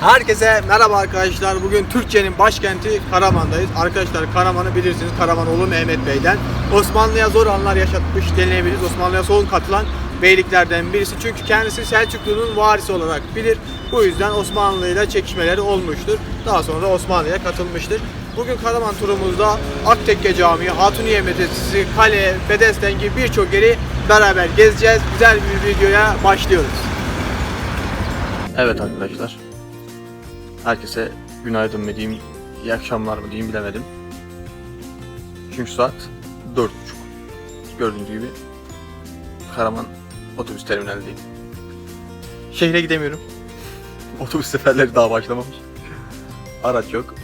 Herkese merhaba arkadaşlar. Bugün Türkiye'nin başkenti Karaman'dayız. Arkadaşlar Karaman'ı bilirsiniz. Karamanoğlu Mehmet Bey'den. Osmanlı'ya zor anlar yaşatmış denilebiliriz. Osmanlı'ya son katılan beyliklerden birisi. Çünkü kendisi Selçuklu'nun varisi olarak bilir. Bu yüzden Osmanlı ile çekişmeleri olmuştur. Daha sonra Osmanlı'ya katılmıştır. Bugün Karaman turumuzda Aktekke Camii, Hatuniye Medresesi, Kale, Bedesten gibi birçok yeri beraber gezeceğiz. Güzel bir videoya başlıyoruz. Evet arkadaşlar. Herkese günaydın mı diyeyim, iyi akşamlar mı diyeyim bilemedim. Çünkü saat dört buçuk. Gördüğünüz gibi Karaman otobüs terminalindeyim. Şehre gidemiyorum. Otobüs seferleri daha başlamamış. Araç yok.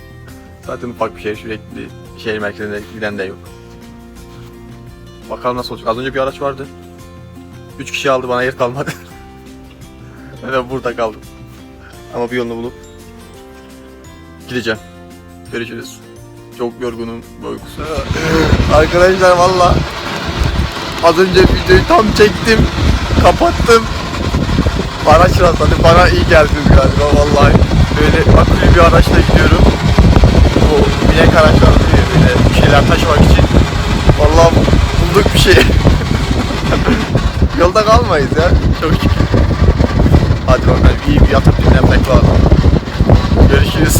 Zaten ufak bir şehir sürekli şehir merkezine giden de yok. Bakalım nasıl olacak. Az önce bir araç vardı. Üç kişi aldı bana yer kalmadı. ben burada kaldım. Ama bir yolunu bulup gideceğim. Görüşürüz. Çok yorgunum uykusu. Arkadaşlar valla az önce videoyu tam çektim. Kapattım. Araç rastladı. Bana iyi geldiniz galiba vallahi. Böyle akülü bir araçla gidiyorum. Bu binek araçlar oluyor böyle bir şeyler taşımak için. Vallahi bulduk bir şey. Yolda kalmayız ya. Çok şükür. Hadi bakalım iyi bir yatıp dinlenmek lazım. Görüşürüz.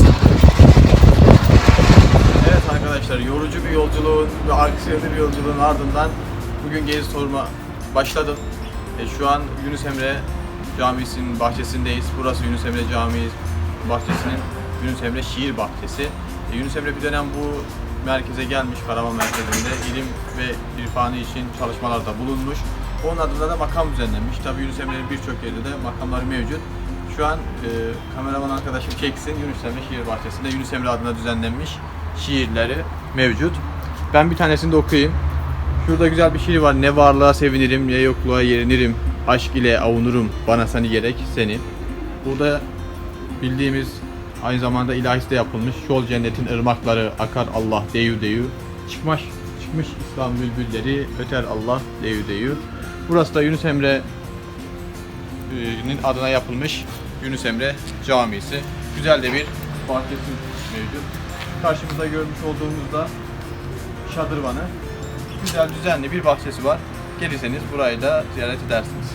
Evet arkadaşlar yorucu bir yolculuğun ve aksiyonlu bir yolculuğun ardından bugün gezi sorma başladım. E, şu an Yunus Emre Camisi'nin bahçesindeyiz. Burası Yunus Emre Camii bahçesinin Yunus Emre Şiir Bahçesi. E, Yunus Emre bir dönem bu merkeze gelmiş Karaman merkezinde ilim ve irfanı için çalışmalarda bulunmuş. Onun adına da makam düzenlenmiş. Tabii Yunus Emre'nin birçok yerde de makamları mevcut. Şu an e, kameraman arkadaşım çeksin Yunus Emre Şiir Bahçesi'nde Yunus Emre adına düzenlenmiş şiirleri mevcut. Ben bir tanesini de okuyayım. Şurada güzel bir şiir var. Ne varlığa sevinirim, ne yokluğa yerinirim. Aşk ile avunurum, bana seni gerek seni. Burada bildiğimiz aynı zamanda ilahisi de yapılmış. Şol cennetin ırmakları akar Allah deyu deyu. Çıkmış, çıkmış İslam bülbülleri öter Allah deyu deyu. Burası da Yunus Emre'nin adına yapılmış Yunus Emre Camisi. Güzel de bir bahçesi mevcut. Karşımızda görmüş olduğumuzda şadırvanı. Güzel düzenli bir bahçesi var. Gelirseniz burayı da ziyaret edersiniz.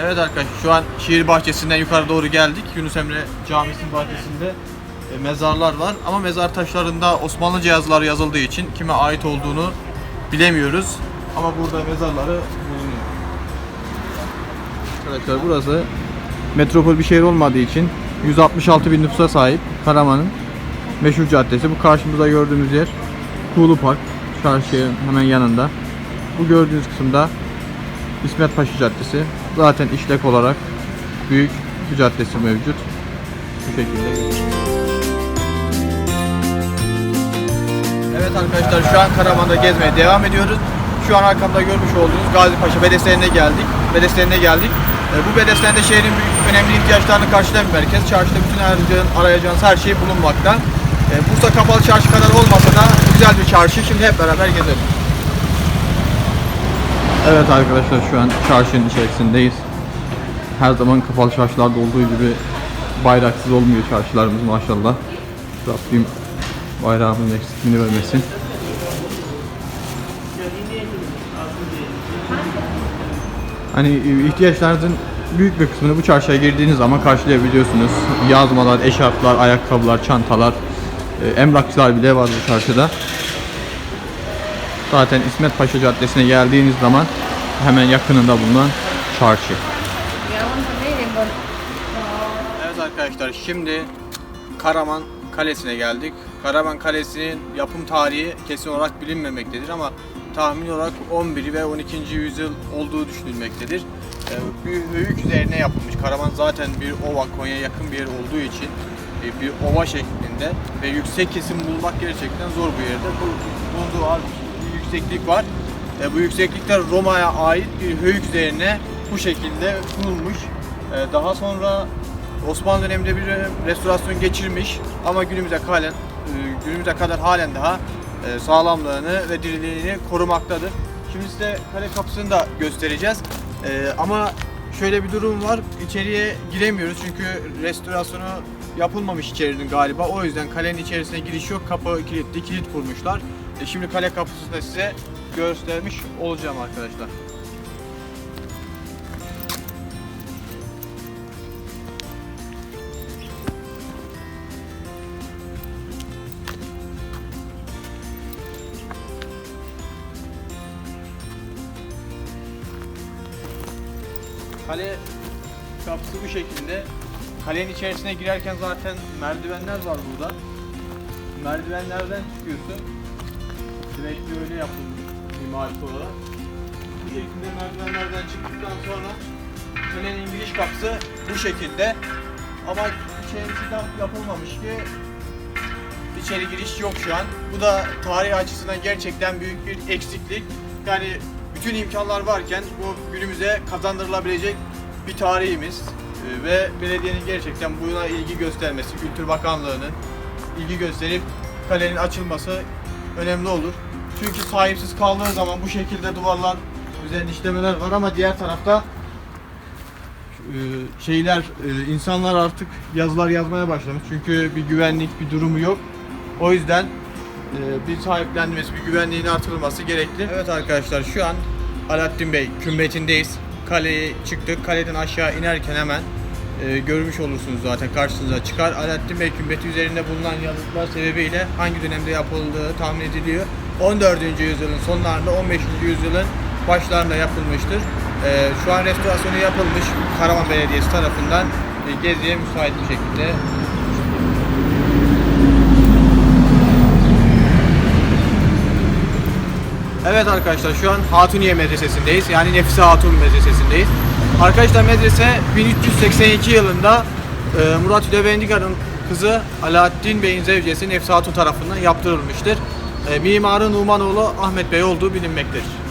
Evet arkadaşlar şu an şiir bahçesinden yukarı doğru geldik. Yunus Emre Camisi'nin bahçesinde e, mezarlar var ama mezar taşlarında Osmanlıca yazıları yazıldığı için kime ait olduğunu bilemiyoruz. Ama burada mezarları bulunuyor. Arkadaşlar burası metropol bir şehir olmadığı için 166 bin nüfusa sahip Karaman'ın meşhur caddesi. Bu karşımızda gördüğümüz yer Kuğulu Park. Çarşının hemen yanında. Bu gördüğünüz kısımda İsmet Paşa Caddesi. Zaten işlek olarak büyük bir caddesi mevcut. Bu şekilde. Evet arkadaşlar şu an Karaman'da gezmeye devam ediyoruz. Şu an arkamda görmüş olduğunuz Gazi Paşa Bedestenine geldik. Bedestenine geldik. E, Bu Bedesten'de şehrin büyük önemli ihtiyaçlarını karşılayan bir merkez. Çarşıda bütün arayacağın, arayacağınız her şey bulunmakta. E, Bursa Kapalı Çarşı kadar olmasa da güzel bir çarşı. Şimdi hep beraber gezelim. Evet arkadaşlar şu an çarşının içerisindeyiz. Her zaman kapalı çarşılarda olduğu gibi bayraksız olmuyor çarşılarımız maşallah. Rabbim bayrağımın eksikliğini vermesin. Hani e, ihtiyaçlarınızın büyük bir kısmını bu çarşıya girdiğiniz zaman karşılayabiliyorsunuz. Yazmalar, eşarplar, ayakkabılar, çantalar, e, emlakçılar bile var bu çarşıda. Zaten İsmet Paşa Caddesi'ne geldiğiniz zaman hemen yakınında bulunan çarşı. Evet arkadaşlar şimdi Karaman Kalesi'ne geldik. Karaman Kalesi'nin yapım tarihi kesin olarak bilinmemektedir ama tahmin olarak 11 ve 12. yüzyıl olduğu düşünülmektedir. Ee, Bir höyük üzerine yapılmış. Karaman zaten bir ova, Konya'ya yakın bir yer olduğu için e, bir ova şeklinde ve yüksek kesim bulmak gerçekten zor bir yerde. Bu bulunduğu az bir yükseklik var. E, Bu yükseklikler Roma'ya ait bir höyük üzerine bu şekilde kurulmuş. E, Daha sonra Osmanlı döneminde bir restorasyon geçirmiş ama günümüze halen e, günümüze kadar halen daha e, sağlamlığını ve diriliğini korumaktadır. Şimdi size kale kapısını da göstereceğiz. E, ama şöyle bir durum var. İçeriye giremiyoruz çünkü restorasyonu yapılmamış içerinin galiba. O yüzden kalenin içerisine giriş yok. Kapı kilitli, kilit kurmuşlar. E şimdi kale kapısını size göstermiş olacağım arkadaşlar. Kale kapısı bu şekilde. Kalenin içerisine girerken zaten merdivenler var burada. Merdivenlerden çıkıyorsun. Direkt böyle yapılmış mimarisi olarak. Bu şekilde merdivenlerden çıktıktan sonra kalenin giriş kapısı bu şekilde. Ama içerisi tam yapılmamış ki içeri giriş yok şu an. Bu da tarih açısından gerçekten büyük bir eksiklik. Yani bütün imkanlar varken bu günümüze kazandırılabilecek bir tarihimiz Ee, ve belediyenin gerçekten buna ilgi göstermesi, Kültür Bakanlığı'nın ilgi gösterip kalenin açılması önemli olur. Çünkü sahipsiz kaldığı zaman bu şekilde duvarlar üzerinde işlemeler var ama diğer tarafta e, şeyler e, insanlar artık yazılar yazmaya başlamış çünkü bir güvenlik bir durumu yok. O yüzden e, bir sahiplenmesi, bir güvenliğin artırılması gerekli. Evet arkadaşlar şu an Alaaddin Bey kümbetindeyiz. Kaleye çıktık. Kaleden aşağı inerken hemen e, görmüş olursunuz zaten karşınıza çıkar. Alaaddin Bey kümbeti üzerinde bulunan yazıtlar sebebiyle hangi dönemde yapıldığı tahmin ediliyor. 14. yüzyılın sonlarında 15. yüzyılın başlarında yapılmıştır. E, şu an restorasyonu yapılmış Karaman Belediyesi tarafından e, geziye müsait bir şekilde Evet arkadaşlar şu an Hatuniye Medresesi'ndeyiz. Yani Nefise Hatun Medresesi'ndeyiz. Arkadaşlar medrese 1382 yılında e, Murat Hüdevendigar'ın kızı Alaaddin Bey'in zevcesi Nefise Hatun tarafından yaptırılmıştır. E, mimarı Numanoğlu Ahmet Bey olduğu bilinmektedir.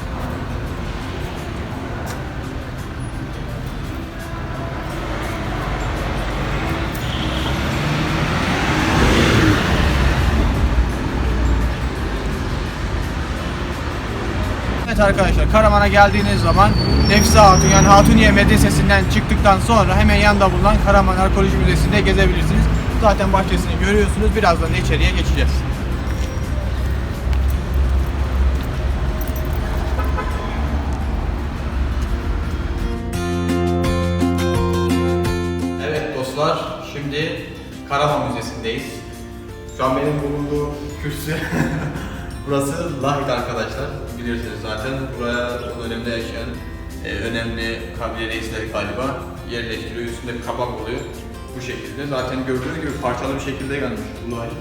Arkadaşlar Karaman'a geldiğiniz zaman Nefsi Hatun yani Hatuniye Medresesi'nden çıktıktan sonra hemen yanında bulunan Karaman Arkeoloji Müzesi'nde gezebilirsiniz. Zaten bahçesini görüyorsunuz. Birazdan da içeriye geçeceğiz. Evet dostlar, şimdi Karaman Müzesi'ndeyiz. Şu an benim bulunduğum kürsü burası Lahit arkadaşlar. Bilirsiniz zaten. Buraya o dönemde yaşayan e, önemli kabile reisleri galiba yerleştiriyor. Üstünde bir kapak oluyor. Bu şekilde. Zaten gördüğünüz gibi parçalı bir şekilde gelmiş bu Lahit.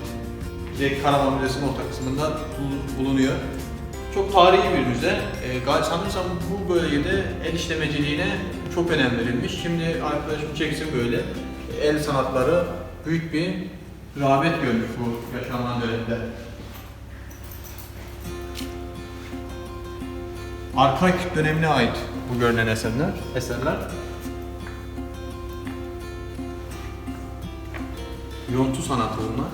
Direkt Karaman Müzesi'nin orta kısmında bul- bulunuyor. Çok tarihi bir müze. E, sanırsam bu bölgede el işlemeciliğine çok önem verilmiş. Şimdi arkadaşım çeksin böyle. El sanatları büyük bir rağbet görmüş bu yaşanan dönemde. Arkaik dönemine ait bu görünen eserler. Eserler. Yontu sanatı bunlar.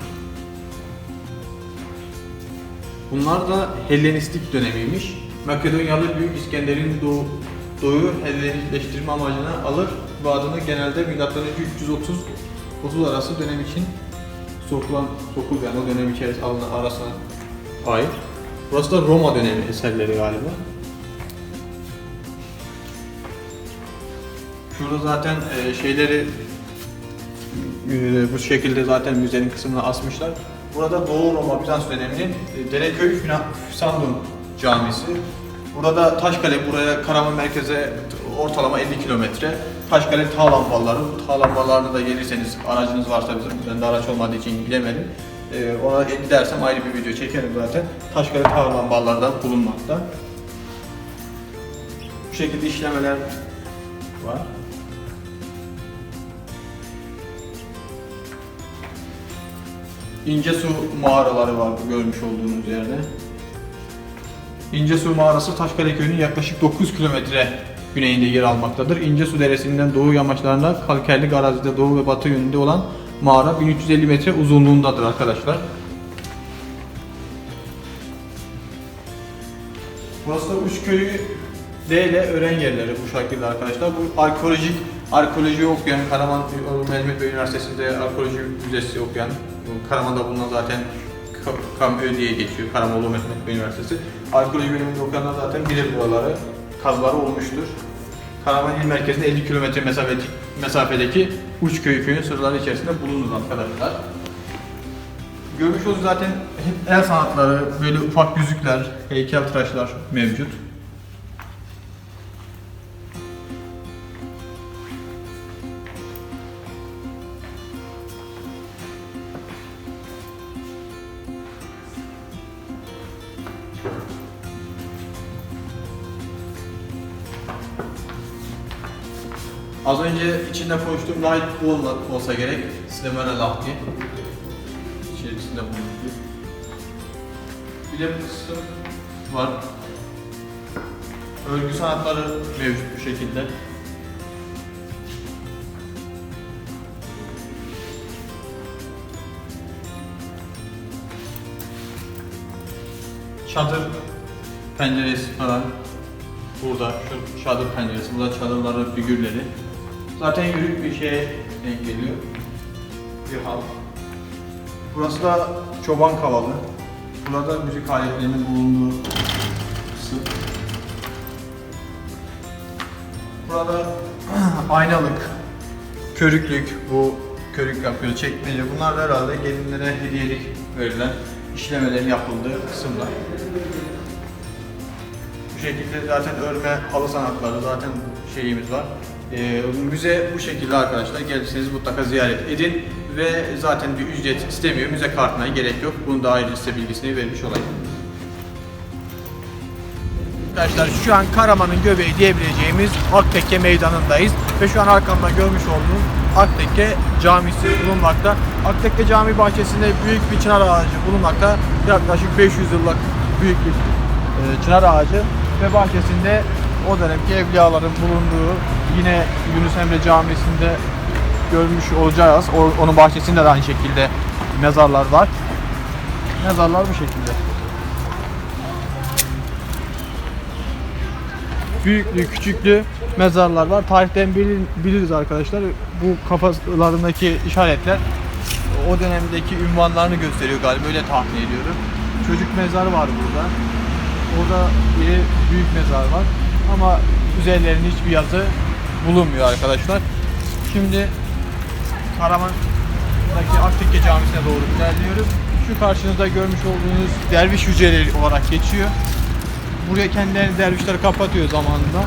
Bunlar da Hellenistik dönemiymiş. Makedonyalı Büyük İskender'in doğu, doğuyu Hellenikleştirme amacına alır. Bu adını genelde M.Ö. 330 30 arası dönem için sokulan, sokul yani o dönem içerisinde arasına ait. Burası da Roma dönemi eserleri galiba. Şurada zaten e, şeyleri e, bu şekilde zaten müzenin kısmına asmışlar. Burada Doğu Roma Bizans döneminin e, Dereköy Füsandun Camisi. Burada Taşkale, buraya Karaman merkeze ortalama 50 kilometre. Taşkale tağ lambaları. Tağ lambalarına da gelirseniz aracınız varsa bizim, ben araç olmadığı için gidemedim. E, ona gidersem ayrı bir video çekerim zaten. Taşkale tağ lambaları da bulunmakta. Bu şekilde işlemeler var. İnce su mağaraları var bu görmüş olduğunuz yerde. İnce su mağarası Taşkale köyünün yaklaşık 9 kilometre güneyinde yer almaktadır. İnce su deresinden doğu yamaçlarında kalkerli arazide doğu ve batı yönünde olan mağara 1350 metre uzunluğundadır arkadaşlar. Burası da Üçköy'ü D ile öğren yerleri bu şekilde arkadaşlar. Bu arkeolojik, arkeoloji okuyan, Karaman Mehmet Bey Üniversitesi'nde arkeoloji müzesi okuyan, Karaman'da bulunan zaten Ka- KAMÖ diye geçiyor, Karamoğlu Mehmet Üniversitesi. Arkeoloji bölümünde okuyanlar zaten bilir buraları, kazıları olmuştur. Karaman il merkezinde 50 kilometre mesafedeki, Uçköy köyün sırları içerisinde bulunur arkadaşlar. Görmüş olduğunuz zaten el sanatları, böyle ufak yüzükler, heykeltıraşlar mevcut. Önce içinde konuştuğum light olma, olsa gerek. Sinemara lahti. İçerisinde bulunduğu. Bir de kısım var. Örgü sanatları mevcut bu şekilde. Çadır penceresi falan burada şu çadır penceresi, burada çadırların figürleri. Zaten yürük bir şeye denk geliyor. Bir hal. Burası da çoban kavalı. Burada müzik aletlerinin bulunduğu kısım. Burada aynalık, körüklük, bu körük yapıyor, çekmece. Bunlar da herhalde gelinlere hediyelik verilen işlemelerin yapıldığı kısımlar. Bu şekilde zaten örme, halı sanatları zaten şeyimiz var. Ee, müze bu şekilde arkadaşlar. Gelirseniz mutlaka ziyaret edin ve zaten bir ücret istemiyor. Müze kartına gerek yok. Bunu da ayrıca size bilgisini vermiş olayım. Arkadaşlar şu an Karaman'ın göbeği diyebileceğimiz Aktekke meydanındayız ve şu an arkamda görmüş olduğunuz Aktekke Camisi bulunmakta. Aktekke Cami bahçesinde büyük bir çınar ağacı bulunmakta. Yaklaşık 500 yıllık büyük bir e, çınar ağacı ve bahçesinde o dönemki evliyaların bulunduğu yine Yunus Emre Camisi'nde görmüş olacağız. O- onun bahçesinde de aynı şekilde mezarlar var. Mezarlar bu şekilde. büyüklü küçüklü mezarlar var. Tarihten bil- biliriz arkadaşlar. Bu kafalarındaki işaretler o dönemdeki ünvanlarını gösteriyor galiba öyle tahmin ediyorum. Çocuk mezarı var burada. Orada bir büyük mezar var. Ama üzerlerinde hiçbir yazı bulunmuyor arkadaşlar. Şimdi Karaman'daki Aktekke Camisi'ne doğru ilerliyoruz. Şu karşınızda görmüş olduğunuz derviş hücreleri olarak geçiyor buraya kendilerini dervişler kapatıyor zamanında.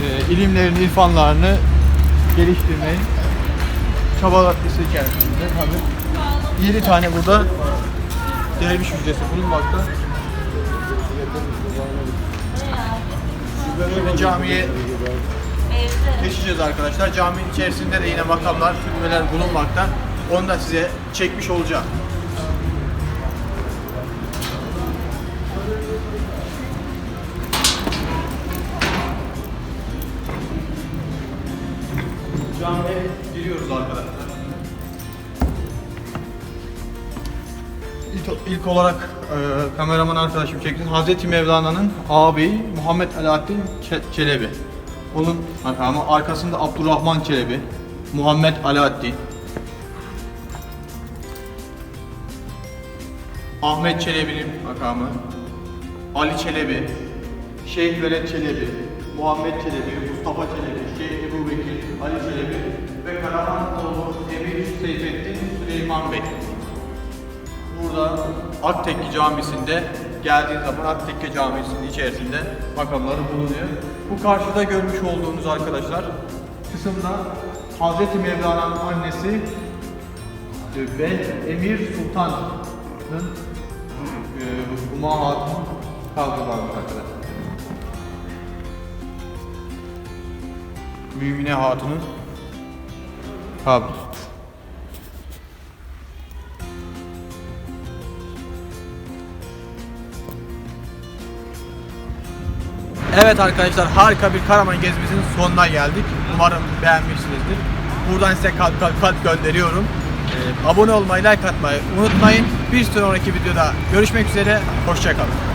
Ee, ilimlerini, irfanlarını geliştirmeyi çabalar içerisinde tabii. 7 tane burada derviş hücresi bulunmakta. Şimdi camiye geçeceğiz arkadaşlar. Caminin içerisinde de yine makamlar, türbeler bulunmakta. Onu da size çekmiş olacağım. Camiye giriyoruz arkadaşlar. İlk, olarak e, kameraman arkadaşım çekti. Hazreti Mevlana'nın ağabeyi Muhammed Alaaddin Çe- Çelebi. Onun makamı arkasında Abdurrahman Çelebi, Muhammed Alaaddin, Ahmet Çelebi'nin makamı, Ali Çelebi, Şeyh Veled Çelebi, Muhammed Çelebi, Mustafa Çelebi, Şeyh Ebu Bekir, Ali Çelebi ve Karamanoğlu Emir Seyfettin Süleyman Bey. Burada Aktekke Camisi'nde geldiğin zaman Aktekke Camisi'nin içerisinde makamları bulunuyor. Bu karşıda görmüş olduğunuz arkadaşlar kısımda Hazreti Mevlana'nın annesi ve Emir Sultan'ın e, Huma Hatun kaldırı varmış arkadaşlar. Mümine Hatun'un kabri. Evet arkadaşlar harika bir Karaman gezimizin sonuna geldik. Umarım beğenmişsinizdir. Buradan size kalp kalp kalp gönderiyorum. Ee, abone olmayı, like atmayı unutmayın. Bir sonraki videoda görüşmek üzere. Hoşçakalın.